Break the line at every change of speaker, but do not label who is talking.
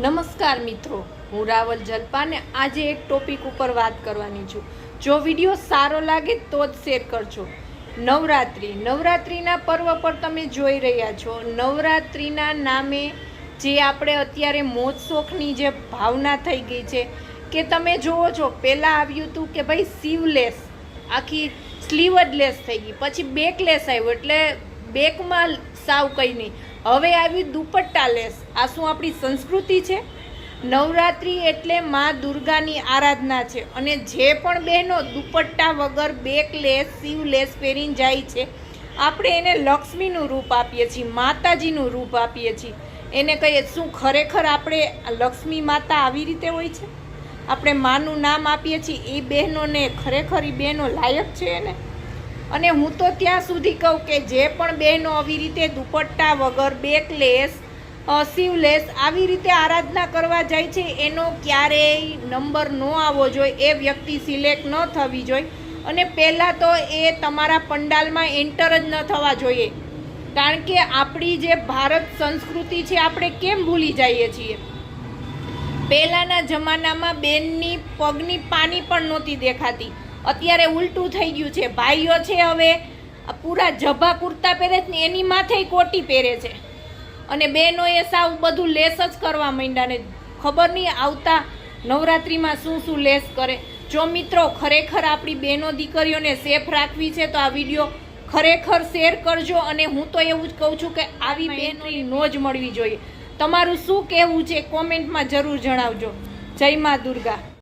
નમસ્કાર મિત્રો, હું રાવલ જલપાને આજે એક ટોપિક ઉપર વાત કરવાની છું. જો વીડિયો સારો લાગે તો જ શેર કરજો. નવરાત્રિ. નવરાત્રિના પર્વ પર તમે જોઈ રહ્યા છો. નવરાત્રિના નામે જે આપણે અત્યારે મોજ શોખની જે ભાવના થઈ ગઈ છે કે તમે જુઓ છો, પહેલાં આવ્યું હતું કે ભાઈ સીવલેસ આખી સ્લીવડલેસ લેસ થઈ ગઈ. પછી બેકલેસ આવ્યું. એટલે બેકમાં સાવ કંઈ નહીં. હવે આવી દુપટ્ટા લેસ આ શું આપણી સંસ્કૃતિ છે? નવરાત્રિ એટલે મા દુર્ગાની આરાધના છે. અને જે પણ બહેનો દુપટ્ટા વગર બેકલેસ લેસ પહેરીને જાય છે, આપણે એને લક્ષ્મીનું રૂપ આપીએ છીએ, માતાજીનું રૂપ આપીએ છીએ. એને કહીએ, શું ખરેખર આપણે લક્ષ્મી માતા આવી રીતે હોય છે? આપણે માનું નામ આપીએ છીએ. એ બહેનોને ખરેખર એ બહેનો લાયક છે એને? અને હું તો ત્યાં સુધી કહું કે જે પણ બહેનો આવી રીતે દુપટ્ટા વગર બેકલેસ સીવલેસ આવી રીતે આરાધના કરવા જાય છે, એનો ક્યારેય નંબર ન આવવો જોઈએ, એ વ્યક્તિ સિલેક્ટ ન થવી જોઈએ. અને પહેલાં તો એ તમારા પંડાલમાં એન્ટર જ ન થવા જોઈએ. કારણ કે આપણી જે ભારત સંસ્કૃતિ છે, આપણે કેમ ભૂલી જઈએ છીએ? પહેલાંના જમાનામાં બેનની પગની પાની પણ નહોતી દેખાતી. અત્યારે ઉલટું થઈ ગયું છે. ભાઈઓ છે હવે પૂરા જભા કુર્તા પહેરે છે ને એની માથે કોટી પહેરે છે. અને બહેનોએ સાવ બધું લેસ જ કરવા માંડ્યા ને ખબર નહીં આવતા નવરાત્રિમાં શું શું લેસ કરે. જો મિત્રો ખરેખર આપણી બહેનો દીકરીઓને સેફ રાખવી છે તો આ વીડિયો ખરેખર શેર કરજો અને હું તો એવું જ કહું છું કે આવી બહેનોની નો જ મળવી જોઈએ. તમારું શું કહેવું છે કોમેન્ટમાં જરૂર જણાવજો. જય મા દુર્ગા.